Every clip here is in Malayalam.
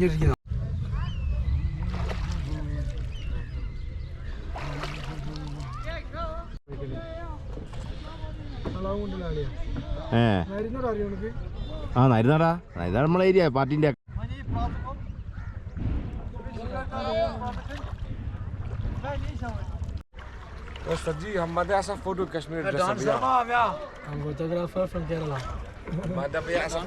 ഇരിക്കുന്നു ഏ ആ നരുന്നാടാ നരുന്നാ നമ്മളെ ഏരിയ പാർട്ടിന്റെ استاذ جي حماد يعصف فودو الكشمير ده سبيع I'm photographer from Kerala. حماد يعصف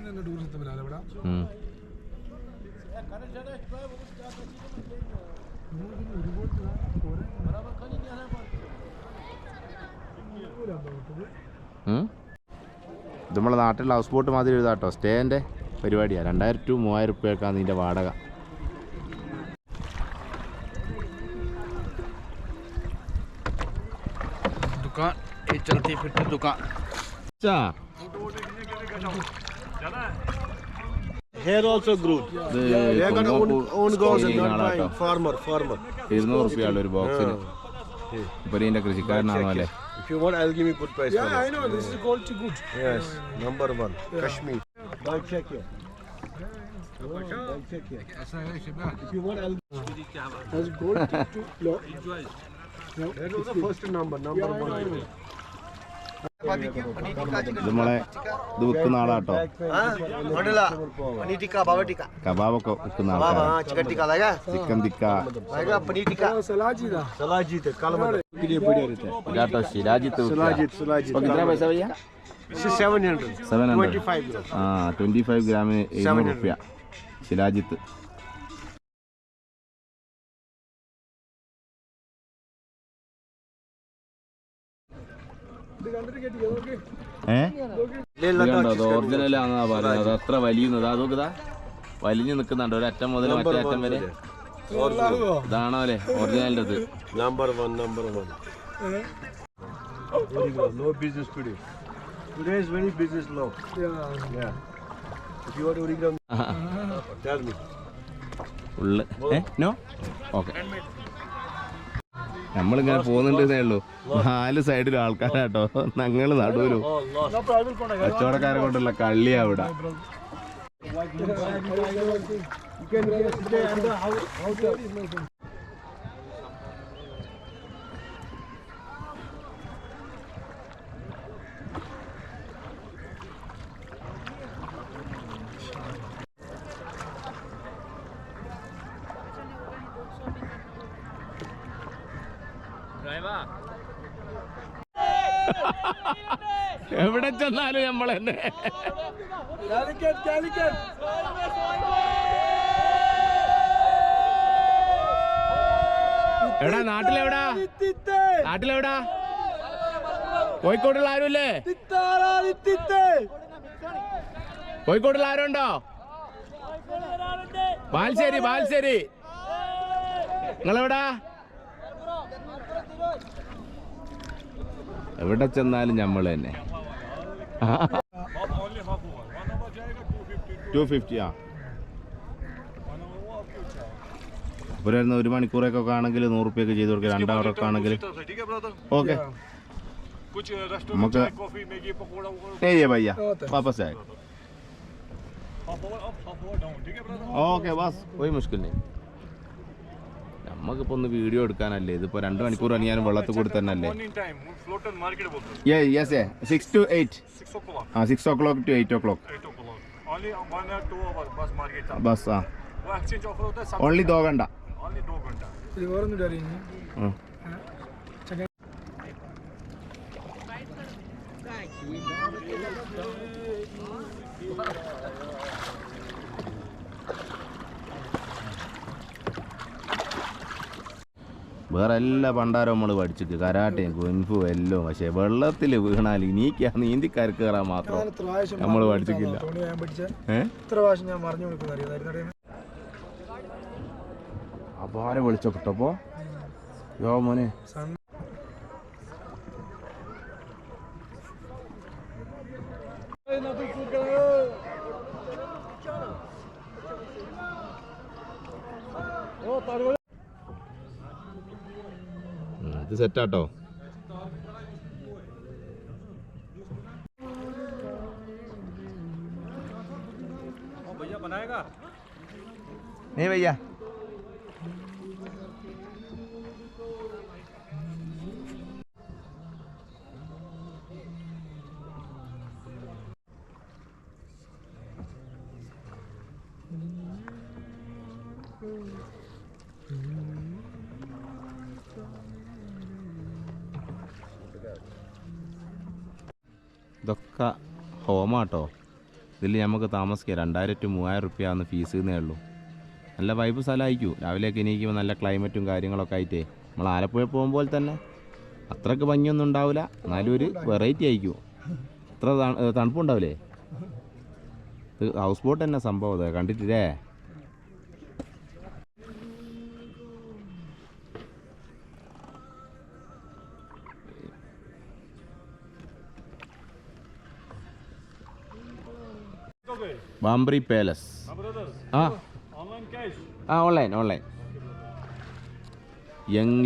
tourist വരാതെ ഇവിടെ ഉം. ഉം. ഇത് നമ്മളെ നാട്ടിലുള്ള ഹൗസ് ബോട്ട് മാതിരി എഴുതാട്ടോ സ്റ്റേൻ്റെ പരിപാടിയാണ് രണ്ടായിരം ടു മൂവായിരം റുപ്യക്കാണ് ഇതിൻ്റെ വാടക दुकान ये चलती फिरती दुकान ചാ Here also grown. They, they got own, own goals and not buying. Farmer, farmer. He's no rupee already box. Yeah. But in the Krishika, Namale. If you want, I'll give you good price. Yeah, I know. This is gold quality good. Yes, number one. Kashmir. Buy check here. If you want, I'll. That's gold. no. That was the first number, number one. നമ്മളെ ഇത് വിൽക്കുന്ന ആളാട്ടോ. കബാബൊക്കെ വിൽക്കുന്ന ചിക്കൻ തിക്കാട്ടോ ശിരാജിത്ത് സെവൻ ഹൺഡ്രഡ് സെവൻ ഹൺഡ്രഡ് ആ ട്വന്റി ഫൈവ് ഗ്രാമിന് എഴുന്നൂറ് റുപ്യ. ശിരാജിത്ത് ഒറിജിനലാന്നാ പറയുന്നത്. അത്ര വലിയുന്നത്. അതോക്കതാ വലിഞ്ഞു നിക്കുന്നുണ്ട്. ഒരറ്റം മുതൽ മറ്റേ അറ്റം വരെ. ഇതാണോ അല്ലെ? ഒറിജിനലിന്റെ നമ്പർ വൺ നമ്പർ വൺ ഉള്ള. ഏ? നോ ഓക്കെ നമ്മളിങ്ങനെ പോകുന്നുണ്ടെന്നേ ഉള്ളൂ. നാല് സൈഡിലും ആൾക്കാരാട്ടോ. ഞങ്ങൾ നടുവിലു. കച്ചവടക്കാരെ കൊണ്ടുള്ള കള്ളി ഇവിടെ. എവിടെ ചെന്നാലും നമ്മൾ തന്നെ. എവിടാ? നാട്ടിലെവിടാ? നാട്ടിലെവിടാ? കോഴിക്കോട്ടുള്ള ആരുമില്ലേ? കോഴിക്കോട്ടുള്ള ആരുണ്ടോ? ബാൽശ്ശേരി ബാൽശ്ശേരി. നിങ്ങളെവിടാ? എവിടെ ചെന്നാലും നമ്മൾ തന്നെ. ടു ഫിഫ്റ്റി ആ. അപ്പോൾ ഒരു മണിക്കൂറൊക്കെ ആണെങ്കിൽ നൂറ് റുപ്യൊക്കെ ചെയ്ത് കൊടുക്കുക. രണ്ടാമറൊക്കെ ആണെങ്കിൽ ഓക്കെ. നമുക്ക് ഏയ് ഭയ്യ വാപ്പസ് ഓക്കെ ബാസ് ഒരു മുഷ്കില്ലേ നമുക്കിപ്പോൾ ഒന്ന് വീഡിയോ എടുക്കാനല്ലേ? ഇതിപ്പോൾ രണ്ടു മണിക്കൂർ ഞാൻ വെള്ളത്തിൽ കൂടി തന്നെ അല്ലേ? യെസ് സിക്സ് ടു എയ്റ്റ് ആ six o'clock two eight o'clock bus ആ. ഓൺലി ദോ ഘണ്ട ഓൺലി വേറെ എല്ലാ പണ്ടാരവും നമ്മൾ പഠിച്ചിട്ട് കരാട്ടയും കുൻഫു എല്ലാം പക്ഷേ വെള്ളത്തിൽ വീണാൽ നീക്കാ കരക്ക് കയറാൻ മാത്രം നമ്മൾ പഠിച്ചിട്ടില്ല. അപാര വിളിച്ചോ കിട്ടപ്പോ യോ മോനെ. ഉം, ഇത് സെറ്റാട്ടോ. നീ വയ്യ ഇതൊക്കെ ഹോമാട്ടോ. ഇതിൽ നമുക്ക് താമസിക്കാം. രണ്ടായിരം ടു മൂവായിരം റുപ്യാണ് ഫീസ് എന്നേ ഉള്ളൂ. നല്ല വൈബ് സ്ഥലമായിരിക്കും രാവിലെയൊക്കെ എണീക്കുമ്പോൾ നല്ല ക്ലൈമറ്റും കാര്യങ്ങളൊക്കെ ആയിട്ടേ. നമ്മൾ ആലപ്പുഴ പോകുമ്പോൾ തന്നെ അത്രയ്ക്ക് ഭംഗിയൊന്നും ഉണ്ടാവില്ല എന്നാലും ഒരു വെറൈറ്റി ആയിരിക്കും. അത്ര തണുപ്പുണ്ടാവില്ലേ ഹൗസ് ബോട്ട് തന്നെ സംഭവം. കണ്ടിട്ടില്ലേ? ബാംബ്രി പാലസ് ആ online ആ ഓൺലൈൻ ഓൺലൈൻ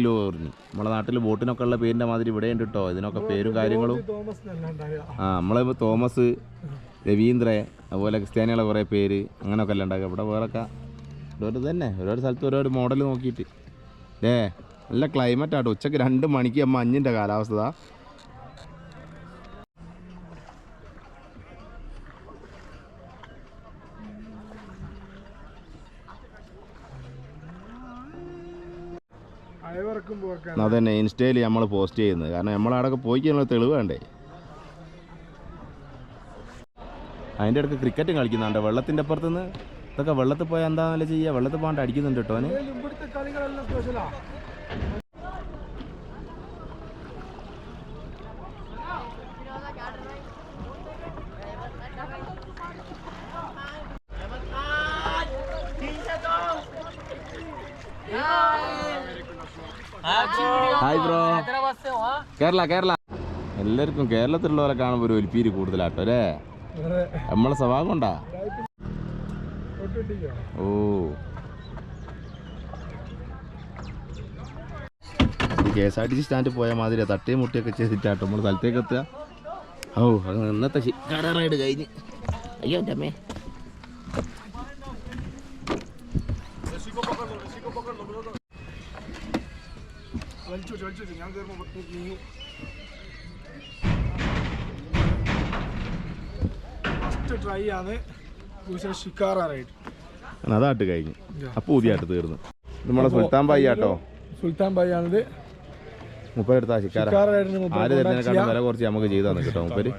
ലോറി നമ്മളെ നാട്ടിൽ ബോട്ടിനൊക്കെ ഉള്ള പേരിന്റെ മാതിരി ഇവിടെ ഉണ്ട് കേട്ടോ ഇതിനൊക്കെ പേരും കാര്യങ്ങളും. ആ നമ്മളെ തോമസ് രവീന്ദ്ര അതുപോലെ ക്രിസ്ത്യാനികളെ കുറേ പേര് അങ്ങനെയൊക്കെ അല്ല ഉണ്ടാക്കുക ഇവിടെ വേറൊക്കെ ഓരോരു തന്നെ ഓരോരു സ്ഥലത്ത് ഓരോരു മോഡൽ നോക്കിയിട്ട്. ഏ നല്ല ക്ലൈമറ്റ് ആട്ടോ. ഉച്ചയ്ക്ക് രണ്ട് മണിക്ക് മഞ്ഞിന്റെ കാലാവസ്ഥ അതന്നെ ഇൻസ്റ്റയിൽ നമ്മൾ പോസ്റ്റ് ചെയ്യുന്നത്. കാരണം നമ്മളവിടെ പോയി കഴിഞ്ഞാൽ തെളിവ് വേണ്ടേ? അതിന്റെ ഇടയ്ക്ക് ക്രിക്കറ്റും കളിക്കുന്നുണ്ട്? വെള്ളത്തിന്റെ അപ്പുറത്തുനിന്ന്? ഇതൊക്കെ വെള്ളത്തിൽ പോയാൽ എന്താണെന്നല്ലേ ചെയ്യുക വെള്ളത്തിൽ പോകാണ്ട് അടിക്കുന്നുണ്ട് കേട്ടോ ഹായ് ബ്രോ കേരള കേരള. എല്ലാവർക്കും കേരളത്തിലുള്ളവരെ കാണുമ്പോൾ ഒരു ഒലിപ്പീര് കൂടുതലാട്ടോ അല്ലേ? നമ്മളെ സ്വഭാവം കൊണ്ടാ? ഓ. K S R T C സ്റ്റാൻഡിൽ പോയ മാതിരി തട്ടിയും മുട്ടിയൊക്കെ ചെയ്തിട്ടാട്ടോ നമ്മൾ സ്ഥലത്തേക്ക് എത്തുക. ഓ അങ്ങനെ ഇന്നത്തെ കട റൈഡ് കഴിഞ്ഞ്. അയ്യോ എന്റെ അമ്മേ. വലിച്ചു വെച്ചു, വലിച്ചു വെച്ചു. ഞാൻ കയറുമ്പോൾ നീങ്ങും ഫസ്റ്റ് ട്രൈ ആണ് ഷിക്കാറായിട്ട് അതാട്ട് കഴിഞ്ഞു. അപ്പോൾ പുതിയായിട്ട് തീർന്നു. നമ്മളെ സുൽത്താൻ ബായി ആട്ടോ? സുൽത്താൻ ബായി ആണിത്. ശിക്കാര. മുമ്പ് ആര് തരുന്നതിനെക്കാട്ടും വില കുറച്ച് നമുക്ക് ചെയ്തു തന്നെ കേട്ടോ മുപ്പര്.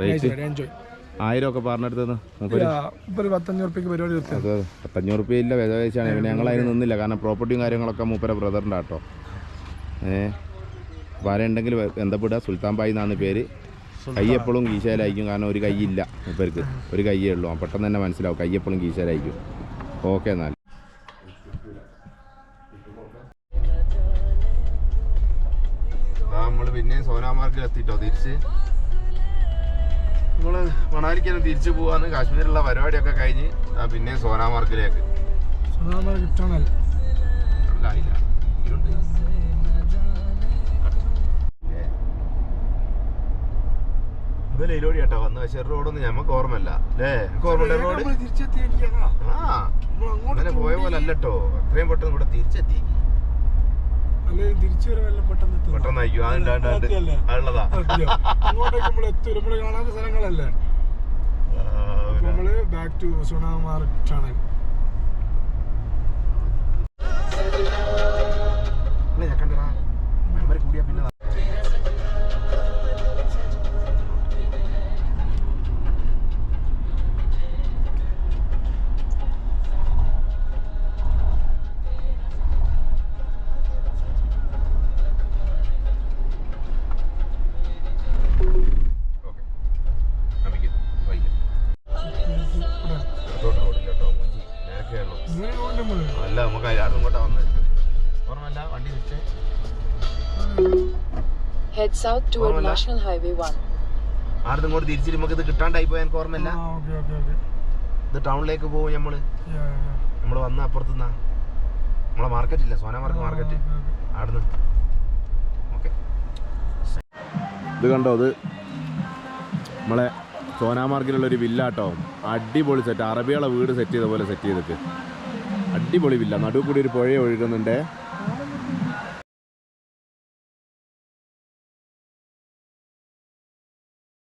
റേറ്റ് എൻജോയ് ആയിരം ഒക്കെ പറഞ്ഞെടുത്തെന്ന് പത്തഞ്ഞൂറ് റുപ്യ ഇല്ല വില വെച്ചാണ്. പിന്നെ ഞങ്ങൾ അതിന് നിന്നില്ല. കാരണം പ്രോപ്പർട്ടിയും കാര്യങ്ങളൊക്കെ മൂപ്പര ബ്രദറിന്റെ ആട്ടോ. ആരുണ്ടെങ്കിൽ ബന്ധപ്പെടുക. സുൽത്താൻ ബായി എന്നാണ് പേര്. കൈ എപ്പോഴും കീശയിലായിരിക്കും. കാരണം ഒരു കൈയില്ല ഇവർക്ക്. ഒരു കൈയേ ഉള്ളൂ. പെട്ടെന്ന് തന്നെ മനസ്സിലാവും. കൈ എപ്പോഴും കീശയിലായിരിക്കും. ഓക്കെ എന്നാൽ നമ്മൾ പിന്നെ സോനാമാർഗിൽ എത്തിട്ടോ തിരിച്ച്. നമ്മൾ മണാലിക്ക് തന്നെ തിരിച്ചു പോവാന്ന് കാശ്മീരിലുള്ള പരിപാടിയൊക്കെ കഴിഞ്ഞ് ആ പിന്നെയും സോനാമാർഗിലേക്ക്. സുനാമ കിട്ടണൽ അല്ല ഇല്ല. ലൈലോടി കേട്ടോ. വന്ന് പക്ഷേ റോഡൊന്നും ഞമ്മക്ക് ഓർമ്മല്ല അല്ലേ? ഓർമ്മ റോഡ്? ആ. അങ്ങനെ പോയ പോലെ അല്ലട്ടോ അത്രയും പെട്ടെന്ന് ഇവിടെ തിരിച്ചെത്തി. അല്ലെങ്കിൽ തിരിച്ചു വരവെല്ലാം പെട്ടെന്ന് പെട്ടെന്ന് അയ്യോ അതുണ്ടാണ്ട്? അതുള്ളതാ അങ്ങോട്ടേക്ക് കാണാത്ത സ്ഥലങ്ങളല്ലേ? നമ്മൾ ബാക്ക് ടു സുനാമാർ ടണൽ ഓർമ്മയില്ല നമുക്ക് അയാളും ഇങ്ങോട്ടാ വന്നത് ഓർമ്മല്ല വണ്ടി തിരിച്ചേ head south toward national highway Highway 1. ആടുന്ന് ഇങ്ങോട്ട് തിരിച്ചിട്ട് നമുക്ക് ഇത് കിട്ടാണ്ടായി പോയാൽ എനിക്ക് ഓർമ്മയില്ല. ഇത് ടൗണിലേക്ക് പോകും നമ്മൾ. നമ്മൾ വന്ന അപ്പുറത്തുനിന്നാ നമ്മളെ മാർക്കറ്റ് ഇല്ല? Sonamarg market Okay, okay. ആടുന്ന് ഓക്കെ. ഇത് കണ്ടോ ഇത് നമ്മളെ സോനാമാർക്കിലുള്ള ഒരു വില്ല കേട്ടോ അടിപൊളി സെറ്റ് അറബികളെ വീട് സെറ്റ് ചെയ്ത പോലെ സെറ്റ് ചെയ്തിട്ട്. അടിപൊളി വില്ല. നടുവ് കൂടി ഒരു പുഴ ഒഴുകുന്നുണ്ട്.